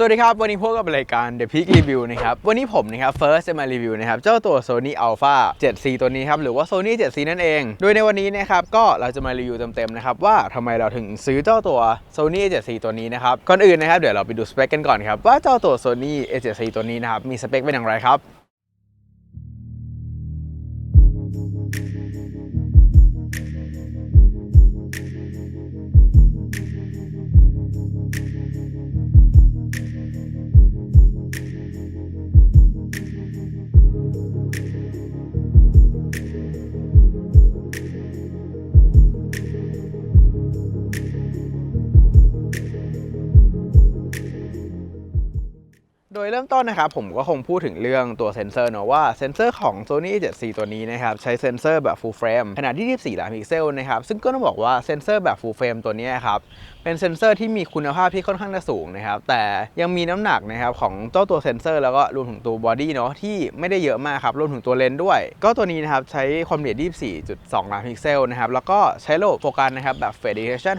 สวัสดีครับ วันนี้พบกับรายการ The Peak Review นะครับ วันนี้ผมนะครับ First จะมารีวิวนะครับ เจ้าตัว Sony Alpha 7C ตัวนี้ครับ หรือว่า Sony 7C นั่นเอง โดยในวันนี้นะครับ ก็เราจะมารีวิวเต็มๆนะครับ ว่าทำไมเราถึงซื้อเจ้าตัว Sony A7C ตัวนี้นะครับ ก่อนอื่นนะครับ เดี๋ยวเราไปดูสเปคกันก่อนครับ ว่าเจ้าตัว Sony A7C ตัวนี้นะครับ มีสเปคเป็นอย่างไรครับ โดยเริ่มต้นนะครับผมก็คงพูดถึงเรื่องตัวเซนเซอร์เนอะว่าเซนเซอร์ของ Sony A7C ตัวนี้นะครับใช้เซนเซอร์แบบ full frame ขนาดที่ 24 ล้านพิกเซลนะครับซึ่งก็ต้องบอกว่าเซนเซอร์แบบ full frame ตัวนี้ครับ เป็นเซนเซอร์ที่มีคุณภาพที่ค่อนข้างจะสูงนะครับแต่ยังมีน้ำหนักนะครับของเจ้าตัวเซนเซอร์แล้วก็รวมถึงตัวบอดี้เนาะที่ไม่ได้เยอะมากครับรวมถึงตัวเลนส์ด้วย ก็ตัวนี้นะครับใช้ความละเอียด 24.2 ล้านพิกเซลนะครับแล้วก็ใช้ระบบโฟกัสนะครับแบบ Phase Detection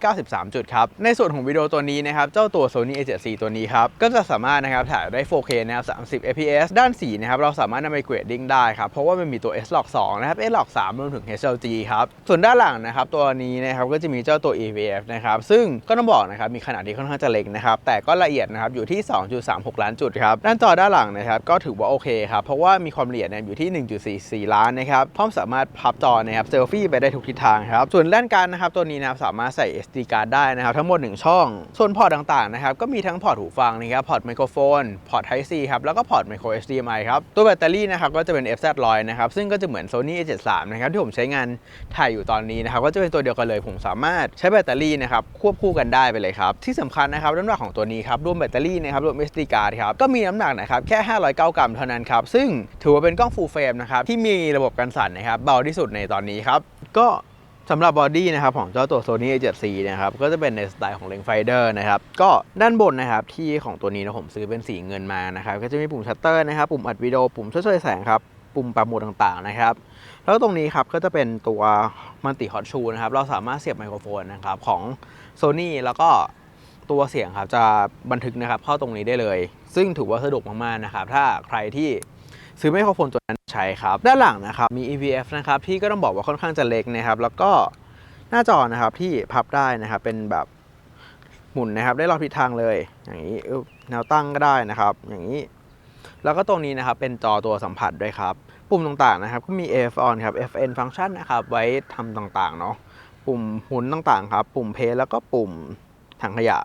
693 จุดครับในส่วนของวิดีโอตัวนี้นะครับเจ้าตัว Sony A7C ตัวนี้ครับก็จะสามารถนะครับถ่ายได้ 4K นะครับ 30 fps ด้านสีนะครับเราสามารถนำไปเกรดดิ้งได้ครับเพราะว่ามันมีตัว S-Log 2นะครับ S-Log 3รวมถึง HLG ครับส่วนด้านหลังนะครับตัวนี้นะครับก็จะมีเจ้าตัว EVF นะครับซึ่งก็ต้องบอกนะครับมีขนาดที่ค่อนข้างจะเล็กนะครับแต่ก็ละเอียดนะครับอยู่ที่ 2.36 ล้านจุดครับด้านจอด้านหลังนะครับก็ถือว่าโอเคครับเพราะว่ามีความละเอียดอยู่ที่ 1.44 ล้านนะครับพร้อมสามารถพับจอนะครับเซลฟี่ไปได้ทุกทิศทางครับส่วนด้านการนะครับตัวนี้นะครับสามารถใส่ SD card ได้นะครับทั้งหมด 1 ช่อง ส่วนพอร์ตต่างๆนะครับก็มีทั้งพอร์ตหูฟังนะครับพอร์ตไมโครโฟนพอร์ต Type C ครับแล้วก็พอร์ต micro HDMI ครับตัวแบตเตอรี่นะครับก็จะเป็น FZ100 นะครับซึ่งก็จะเหมือน Sony A73 นะครับที่ผมใช้งานถ่ายอยู่ตอนนี้นะครับก็จะเป็นตัวเดียวกันเลยผมสามารถใช้แบตเตอรี่นะครับควบคู่กันได้ไปเลยครับ ที่สำคัญนะครับน้ำหนักของตัวนี้ครับรวมแบตเตอรี่นะครับรวม SD card ครับก็มีน้ำหนักนะครับแค่ 509 กรัมเท่านั้นครับซึ่งถือว่าเป็นกล้อง full frame นะครับที่มีระบบกันสั่นนะครับเบาที่สุดในตอนนี้ครับก็สำหรับบอดี้นะครับของเจ้าตัว Sony A7C นะครับก็จะเป็นในสไตล์ของ Lens Finder นะครับก็ด้านบนนะครับที่ของตัวนี้นะผมซื้อเป็นสีเงินมานะครับก็จะมีปุ่มชัตเตอร์นะครับปุ่มอัดวิดีโอปุ่มช่วยแสงครับ ปุ่มปรับโหมดต่างๆนะครับ แล้วตรงนี้ครับก็จะเป็นตัวมัลติฮอตชูนะครับ เราสามารถเสียบไมโครโฟนนะครับของ Sony แล้วก็ตัวเสียงครับจะบันทึกนะครับเข้าตรงนี้ได้เลย ซึ่งถือว่าสะดวกมากๆนะครับ ถ้าใครที่ซื้อไมโครโฟนตัวนั้นใช้ครับ ด้านหลังนะครับมี EVF นะครับที่ก็ต้องบอกว่าค่อนข้างจะเล็กนะครับ แล้วก็หน้าจอนะครับที่พับได้นะครับเป็นแบบหมุนนะครับได้รอบทิศทางเลย อย่างนี้แนวตั้งก็ได้นะครับ อย่างนี้ แล้วก็ตรงนี้นะครับเป็นจอตัวสัมผัสด้วยครับ ปุ่มต่างๆนะครับก็มี AF on ครับ FN function นะครับไว้ทำต่างๆเนาะปุ่มหมุนต่างๆครับ ปุ่มเพลแล้วก็ปุ่มถังขยะ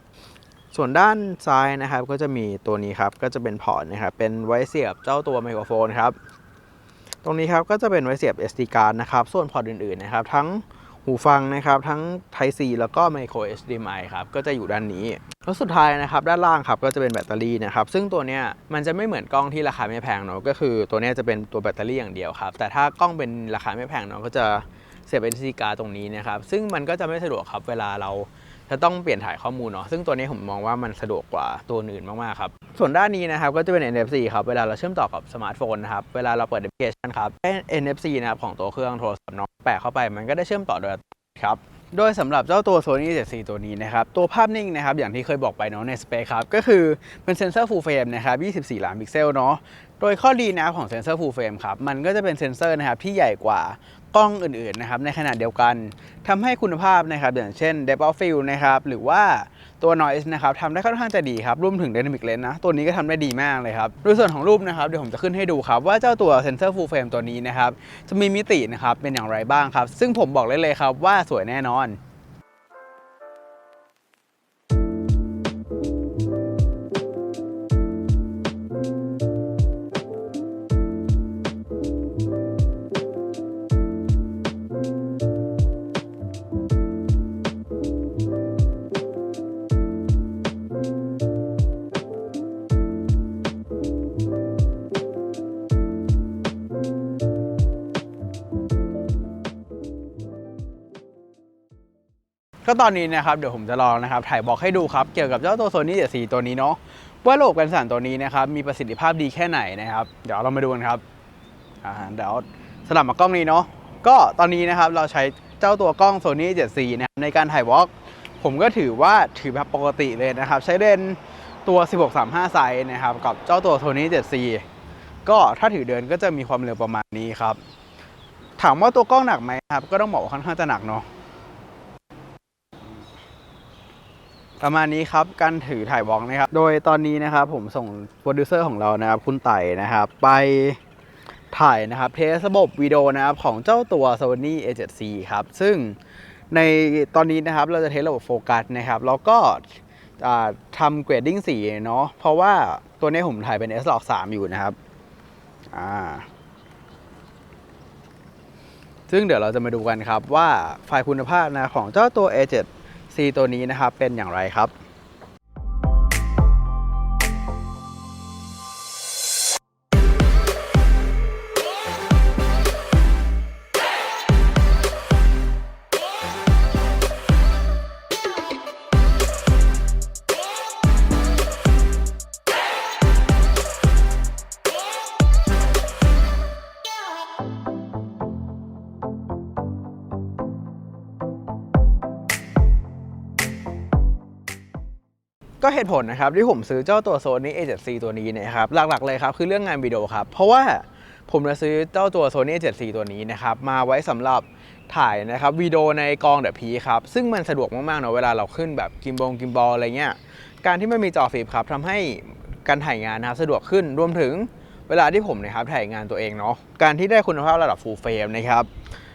ส่วนด้านซ้ายนะครับก็จะมีตัวนี้ครับก็จะเป็นพอร์ตนะครับเป็นไว้เสียบเจ้าตัวไมโครโฟนครับตรงนี้ครับก็จะเป็นไว้เสียบ SD card นะครับส่วนพอร์ตอื่นๆนะครับทั้ง หูฟังนะครับ ทั้ง Type C แล้วก็ Micro HDMI ครับก็จะอยู่ด้านนี้ แล้วสุดท้ายนะครับ ด้านล่างครับก็จะเป็นแบตเตอรี่นะครับ ซึ่งตัวเนี้ยมันจะไม่เหมือนกล้องที่ราคาไม่แพงเนาะก็คือตัวเนี้ยจะเป็นตัวแบตเตอรี่อย่างเดียวครับ แต่ถ้ากล้องเป็นราคาไม่แพงเนาะก็จะเสียบ SD card ตรงนี้นะครับ ซึ่งมันก็จะไม่สะดวกครับเวลาเรา จะต้องเปลี่ยนถ่ายข้อมูลเนาะซึ่งตัวนี้ผมมองว่ามันสะดวกกว่าตัวอื่นมากๆครับส่วนด้านนี้นะครับก็จะเป็น NFC ครับเวลาเราเชื่อมต่อกับสมาร์ทโฟนนะครับเวลาเราเปิดแอปพลิเคชันครับ NFC นะครับของตัวเครื่องโทรศัพท์เนาะแปะเข้าไปมันก็ได้เชื่อมต่อโดยครับโดยสำหรับเจ้าตัว Sony 7C ตัวนี้นะครับตัวภาพนิ่งนะครับอย่างที่เคยบอกไปเนาะในสเปคครับก็คือเป็นเซนเซอร์ full frame นะครับ 24 ล้านพิกเซลเนาะ โดยข้อดีนะครับของเซนเซอร์ full frame ครับ มันก็จะเป็นเซนเซอร์นะครับที่ใหญ่กว่ากล้องอื่นๆนะครับในขนาดเดียวกันทำให้คุณภาพนะครับอย่างเช่น depth of field นะครับหรือว่าตัว noise นะครับทำได้ค่อนข้างจะดีครับรวมถึง dynamic range นะตัวนี้ก็ทำได้ดีมากเลยครับโดยส่วนของรูปนะครับเดี๋ยวผมจะขึ้นให้ดูครับว่าเจ้าตัวเซนเซอร์ full frame ตัวนี้นะครับจะมีมิตินะครับเป็นอย่างไรบ้างครับ ซึ่งผมบอกเลยเลยครับว่าสวยแน่นอน ก็ตอนนี้นะครับเดี๋ยวผมจะลองนะครับถ่ายบอกให้ดูครับเกี่ยวกับเจ้าตัว Sony 7C ตัวนี้เนาะว่าระบบกันสั่นตัวนี้นะครับมีประสิทธิภาพดีแค่ไหนนะครับเดี๋ยวเรามาดูกันครับอ่าเดี๋ยวสลับมากล้องนี้เนาะก็ตอนนี้นะครับเราใช้เจ้าตัวกล้อง Sony 7C นะครับในการถ่ายวอล์กผมก็ถือว่าถือแบบปกติเลยนะครับ ใช้เลนตัว 1635 ไซส์นะครับ กับเจ้าตัว Sony 7C ก็ถ้าถือเดินก็จะมีความเร็วประมาณนี้ครับ ถามว่าตัวกล้องหนักไหมครับ ก็ต้องบอกว่าค่อนข้างจะหนักเนาะ ประมาณนี้ครับการถือถ่ายวอล์กนะครับ โดยตอนนี้นะครับผมส่งโปรดิวเซอร์ของเรานะครับ คุณไต่นะครับ ไปถ่ายนะครับเทสระบบวิดีโอนะครับของเจ้าตัว Sony A7C ครับ ซึ่งในตอนนี้นะครับเราจะเทสระบบโฟกัสนะครับ แล้วก็ทำเกรดดิ้งสีเนาะเพราะว่าตัวนี้ผมถ่ายเป็น S log 3อยู่นะครับอ่าซึ่งเดี๋ยวเราจะมาดูกันครับว่าไฟล์คุณภาพนะของเจ้าตัว A7 C ตัวนี้นะครับเป็นอย่างไรครับ ก็เหตุผลนะครับที่ผมซื้อเจ้าตัว Sony A7C ตัวนี้นะครับหลักๆเลยครับคือเรื่องงานวิดีโอครับ เพราะว่าผมจะซื้อเจ้าตัว Sony A7C ตัวนี้นะครับมาไว้สำหรับถ่ายนะครับวิดีโอในกองเดอะพีครับ ซึ่งมันสะดวกมากๆเนาะเวลาเราขึ้นแบบกิมบงกิมบอลอะไรเงี้ยการที่มันมีจอฟิล์มครับทำให้การถ่ายงานนะครับสะดวกขึ้นรวมถึงเวลาที่ผมนะครับถ่ายงานตัวเองเนาะการที่ได้คุณภาพระดับ full frame นะครับ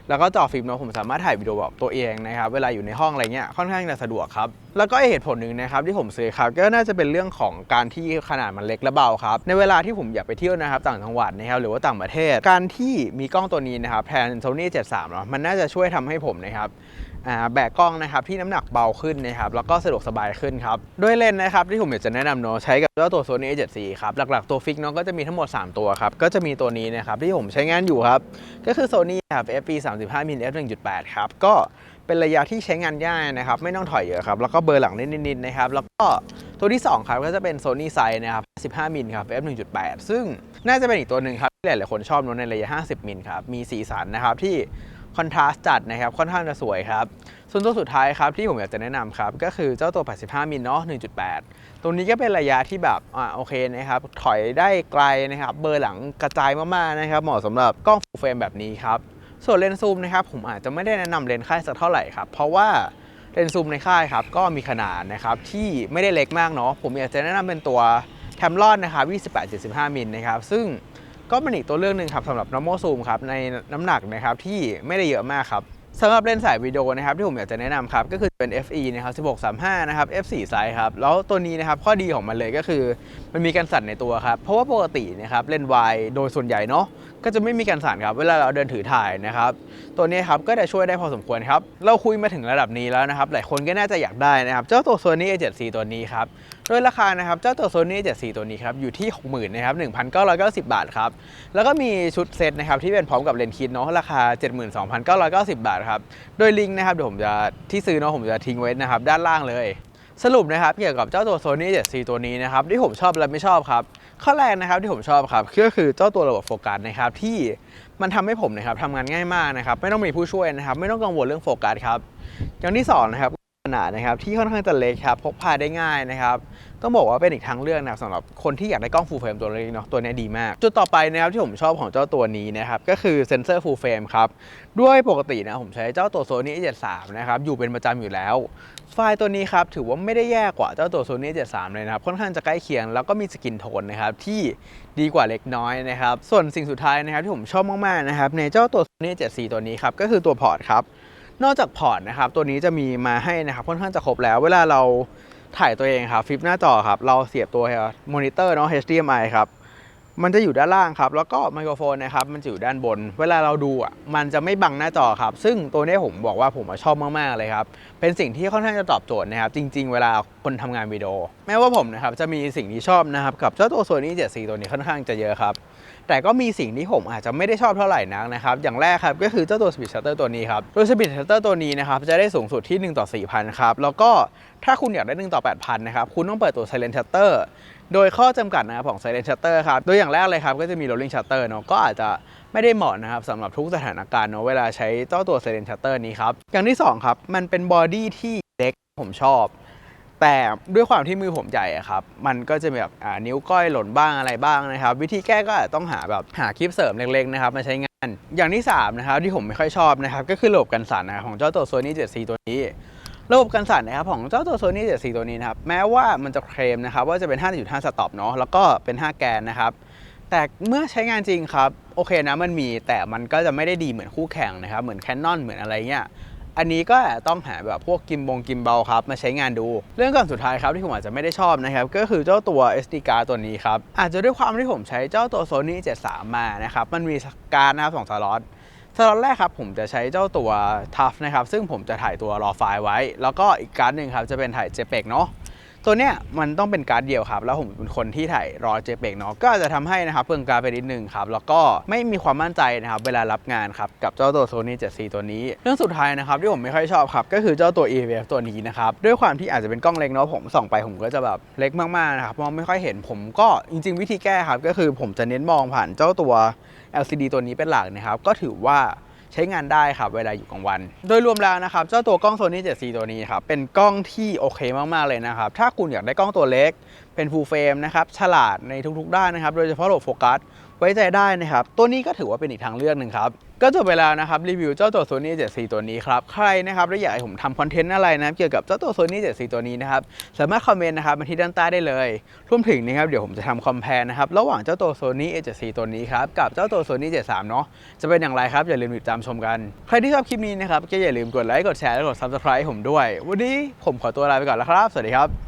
แล้วก็จอฟิล์มเนาะผมสามารถถ่ายวิดีโอแบบตัวเองนะครับเวลาอยู่ในห้องอะไรเงี้ยค่อนข้างจะสะดวกครับแล้วก็อีเหตุผลหนึ่งนะครับที่ผมซื้อครับก็น่าจะเป็นเรื่องของการที่ขนาดมันเล็กและเบาครับในเวลาที่ผมอยากไปเที่ยวนะครับต่างจังหวัดนะครับหรือว่าต่างประเทศ การที่มีกล้องตัวนี้นะครับแทน Sony 73เนาะมันน่าจะช่วยทำให้ผมนะครับ แบกกล้องนะครับที่น้ำหนักเบาขึ้นนะครับแล้วก็สะดวกสบายขึ้นครับด้วยเลนส์นะครับที่ผมอยากจะแนะนำเนาะใช้กับเจ้าตัว Sony A7C ครับหลักๆตัวฟิกเนาะก็จะมีทั้งหมด 3 ตัวครับก็จะมีตัวนี้นะครับที่ผมใช้งานอยู่ครับก็คือ Sony ครับ FP 35 mm f 1.8ครับก็เป็นระยะที่ใช้งานง่ายนะครับไม่ต้องถอยเยอะครับแล้วก็เบอร์หลังนิดๆนะครับแล้วก็ตัวที่ 2 ครับก็จะเป็น Sony s i นะครับ15มิลครับ f 1.8ซึ่งน่าจะเป็นอีกตัวหนึ่งครับที่หลายๆคนชอบเนอะในระยะ 50มิลครับมีสีสันนะครับที่ คอนทราสต์จัดนะครับค่อนข้างจะสวยครับ ส่วนตัวสุดท้ายครับที่ผมอยากจะแนะนำครับ ก็คือเจ้าตัว 85มิลเนาะ1.8 ตรงนี้ก็เป็นระยะที่แบบอ่าโอเคนะครับถอยได้ไกลนะครับเบอร์หลังกระจายมากๆนะครับเหมาะสำหรับกล้องฟูลเฟรมแบบนี้ครับส่วนเลนส์ซูมนะครับผมอาจจะไม่ได้แนะนำเลนส์ค่ายสักเท่าไหร่ครับเพราะว่าเลนส์ซูมในค่ายครับก็มีขนาดนะครับที่ไม่ได้เล็กมากเนาะผมอยากจะแนะนำเป็นตัวแทมลอนนะครับ28-75มิลนะครับซึ่ง ก็เป็นอีกตัวเรื่องหนึ่งครับสำหรับ normal zoom ครับในน้ำหนักนะครับที่ไม่ได้เยอะมากครับสำหรับเลนส์สายวิดีโอนะครับที่ผมอยากจะแนะนำครับก็คือ เป็น FE นะครับ1635 นะครับ f4 ไซส์ครับ แล้วตัวนี้นะครับข้อดีของมันเลยก็คือ มันมีการสั่นในตัวครับ เพราะว่าปกตินะครับเลนส์วายโดยส่วนใหญ่เนาะก็จะไม่มีการสั่นครับ เวลาเราเดินถือถ่ายนะครับ ตัวนี้ครับก็จะช่วยได้พอสมควรครับ เราคุยมาถึงระดับนี้แล้วนะครับ หลายคนก็น่าจะอยากได้นะครับ เจ้าตัว Sony A7C ตัวนี้ครับโดยราคานะครับเจ้าตัว Sony A7C ตัวนี้ครับอยู่ที่ 60,000นะครับ1,990 บาทครับแล้วก็มีชุดเซตนะครับที่เป็นพร้อมกับเลนส์คิดเนาะราคา 72,990 บาทครับโดยลิงก์นะครับเดี๋ยวผมจะที่ซื้อเนาะผมจะทิ้งไว้นะครับด้านล่างเลย สรุปนะครับเกี่ยวกับเจ้าตัว Sony 7C ตัวนี้นะครับที่ผมชอบและไม่ชอบครับข้อแรกนะครับที่ผมชอบครับก็คือเจ้าตัวระบบโฟกัสนะครับที่มันทำให้ผมนะครับทำงานง่ายมากนะครับไม่ต้องมีผู้ช่วยนะครับ ไม่ต้องกังวลเรื่องโฟกัสครับอย่างที่สองนะครับ นาดนะครับที่ค่อนข้างจะเล็กครับพกพาได้ง่ายนะครับต้องบอกว่าเป็นอีกทางเลือกนะครับสำหรับคนที่อยากได้กล้อง full frame ตัวนี้เนาะตัวนี้ดีมาก จุดต่อไปนะครับที่ผมชอบของเจ้าตัวนี้นะครับก็คือเซนเซอร์ full frame ครับด้วยปกตินะผมใช้เจ้าตัว Sony A73 นะครับอยู่เป็นประจำอยู่แล้ว ไฟล์ตัวนี้ครับถือว่าไม่ได้แย่กว่าเจ้าตัว Sony 73 เลยนะครับค่อนข้างจะใกล้เคียงแล้วก็มีสกินโทนนะครับที่ดีกว่าเล็กน้อยนะครับส่วนสิ่งสุดท้ายนะครับที่ผมชอบมากๆนะครับในเจ้าตัว Sony 74 ตัวนี้ครับก็คือตัวพอร์ตครับ นอกจากพอร์ตนะครับตัวนี้จะมีมาให้นะครับค่อนข้างจะครบแล้ว เวลาเราถ่ายตัวเองครับฟิปหน้าจอครับเราเสียบตัวมอนิเตอร์เนาะ HDMI ครับมันจะอยู่ด้านล่างครับ แล้วก็ไมโครโฟนนะครับ มันจะอยู่ด้านบน เวลาเราดูอะ มันจะไม่บังหน้าจอครับ ซึ่งตัวนี้ผมบอกว่าผมชอบมากๆเลยครับ เป็นสิ่งที่ค่อนข้างจะตอบโจทย์นะครับ จริง ๆ เวลาคนทำงานวิดีโอ แม้ว่าผมนะครับจะมีสิ่งที่ชอบนะครับ กับเจ้าตัว Sony 7C ตัวนี้ค่อนข้างจะเยอะครับ แต่ก็มีสิ่งที่ผมอาจจะไม่ได้ชอบเท่าไหร่นักนะครับ อย่างแรกครับก็คือเจ้าตัว Speed Shutter ตัวนี้ครับ โดย Speed Shutter ตัวนี้นะครับจะได้สูงสุดที่ 1 ต่อ 4,000 ครับ แล้วก็ถ้าคุณอยากได้ 1 ต่อ 8,000 นะครับ คุณต้องเปิดตัว Silent Shutter โดยข้อจำกัดนะครับของ Silent Shutter ครับ โดยอย่างแรกเลยครับก็จะมี Rolling Shutter เนาะก็อาจจะไม่ได้เหมาะนะครับสำหรับทุกสถานการณ์เนาะเวลาใช้เจ้าตัว Silent Shutter นี้ครับอย่างที่สองครับมันเป็นบอดี้ที่เล็กผมชอบ แต่ด้วยความที่มือผมใหญ่อะครับ มันก็จะแบบนิ้วก้อยหล่นบ้างอะไรบ้างนะครับ วิธีแก้ก็อาจจะต้องหาแบบหาคลิปเสริมเล็กๆนะครับมาใช้งาน อย่างที่3นะครับที่ผมไม่ค่อยชอบนะครับก็คือระบบกันสั่นนะครับของเจ้าตัว Sony 7C ตัวนี้ ระบบกันสั่นนะครับของเจ้าตัว Sony 7C ตัวนี้นะครับแม้ว่ามันจะเคลมนะครับว่าจะเป็น 5.5 สต็อปเนาะแล้วก็เป็น 5 แกนนะครับแต่เมื่อใช้งานจริงครับโอเคนะมันมีแต่มันก็จะไม่ได้ดีเหมือนคู่แข่งนะครับเหมือน Canon เหมือนอะไรเงี้ย อันนี้ก็ต้องหาแบบพวกกิมบงกิมเบลครับมาใช้งานดู เรื่องก่อนสุดท้ายครับที่ผมอาจจะไม่ได้ชอบนะครับก็คือเจ้าตัว SD card ตัวนี้ครับอาจจะด้วยความที่ผมใช้เจ้าตัว Sony 73 มานะครับมันมีการนะครับสองสล็อตสล็อตแรกครับผมจะใช้เจ้าตัว TUF นะครับซึ่งผมจะถ่ายตัวรอไฟล์ไว้ แล้วก็อีกการ์ดหนึ่งครับจะเป็นถ่าย JPEG เนาะ ตัวเนี้ยมันต้องเป็นการ์ดเดียวครับ แล้วผมเป็นคนที่ถ่ายรอ JPEG เนาะก็จะทำให้นะครับเพิ่งการ์ดไปนิดนึงครับ แล้วก็ไม่มีความมั่นใจนะครับเวลารับงานครับกับเจ้าตัว Sony 7C ตัวนี้ เรื่องสุดท้ายนะครับที่ผมไม่ค่อยชอบครับก็คือเจ้าตัว EVF ตัวนี้นะครับด้วยความที่อาจจะเป็นกล้องเล็กเนาะผมส่องไปผมก็จะแบบเล็กมากๆนะครับมองไม่ค่อยเห็นผมก็จริง ๆ วิธีแก้ครับก็คือผมจะเน้นมองผ่านเจ้าตัว LCD ตัวนี้เป็นหลักนะครับก็ถือว่า ช้งานได้ครับเวลาอยู่กลางวัน โดยรวมแล้วนะครับเจ้าตัวกล้อง Sony 7C ตัวนี้ครับเป็นกล้องที่โอเคมากๆเลยนะครับถ้าคุณอยากได้กล้องตัวเล็ก เป็น full frame นะครับ ฉลาดในทุกๆ ด้านนะครับ โดยเฉพาะระบบโฟกัส ไว้ใจได้นะครับ ตัวนี้ก็ถือว่าเป็นอีกทางเลือกหนึ่งครับก็จบไปแล้วนะครับรีวิวเจ้าตัว Sony 7C ตัวนี้ครับใครนะครับและอยากให้ผมทำคอนเทนต์อะไรนะเกี่ยวกับเจ้าตัว Sony 7C ตัวนี้นะครับสามารถคอมเมนต์นะครับมาที่ด้านใต้ได้เลยรวมถึงนะครับเดี๋ยวผมจะทำคอมเพลนะครับระหว่างเจ้าตัว Sony A7C ตัวนี้ครับกับเจ้าตัว Sony 73 เนาะจะเป็นอย่างไรครับอย่าลืมติดตามชมกัน ใครที่ชอบคลิปนี้นะครับก็อย่าลืมกดไลค์กดแชร์และกด Subscribe ผมด้วย วันนี้ผมขอตัวลาไปก่อนแล้วครับ สวัสดีครับ